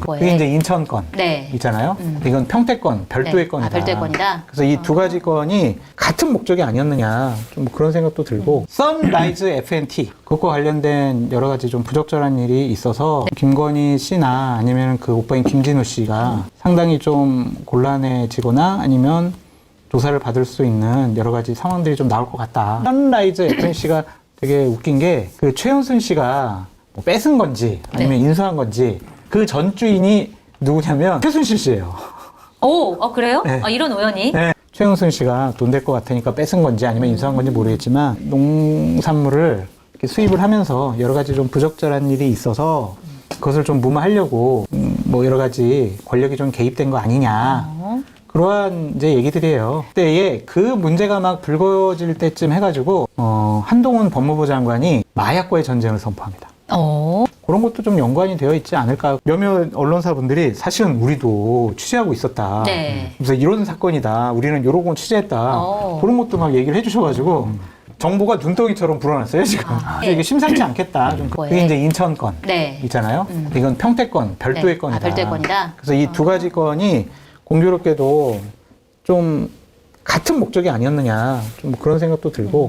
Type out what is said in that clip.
거예요. 그게 이제 인천 건 네. 있잖아요. 음. 이건 평택 건, 별도의 네. 건이다. 아, 별도의 건이다? 그래서 이 두 가지 건이 같은 목적이 아니었느냐 좀 그런 생각도 들고 선라이즈 FNT 그것과 관련된 여러 가지 좀 부적절한 일이 있어서 김건희 씨나 아니면 그 오빠인 김진우 씨가 상당히 좀 곤란해지거나 아니면 조사를 받을 수 있는 여러 가지 상황들이 좀 나올 것 같다. 선라이즈 FNC가 되게 웃긴 게 그 최은순 씨가 뭐 뺏은 건지 아니면 인수한 건지 그 전 주인이 누구냐면 최순실 씨예요. 오, 어, 그래요? 네. 아, 이런 우연이? 네. 최영순 씨가 돈 될 것 같으니까 뺏은 건지 아니면 인수한 건지 모르겠지만 농산물을 이렇게 수입을 하면서 여러 가지 좀 부적절한 일이 있어서 그것을 좀 무마하려고 음, 뭐 여러 가지 권력이 좀 개입된 거 아니냐 어? 그러한 이제 얘기들이에요. 그때에 그 문제가 막 불거질 때쯤 해가지고 어, 한동훈 법무부 장관이 마약과의 전쟁을 선포합니다. 어? 그런 것도 좀 연관이 되어 있지 않을까. 몇몇 언론사분들이 사실은 우리도 취재하고 있었다. 네. 그래서 이런 사건이다. 우리는 요런 건 취재했다. 어. 그런 것도 막 얘기를 해주셔가지고 정보가 눈덩이처럼 불어났어요 지금. 아, 그래서 이게 심상치 않겠다. 좀 뭐예요? 그게 이제 인천 건 네. 있잖아요. 음. 이건 평택 건, 별도의 네. 건이다. 아, 별도의 건이다? 그래서 이 두 가지 건이 공교롭게도 좀 같은 목적이 아니었느냐. 좀 그런 생각도 들고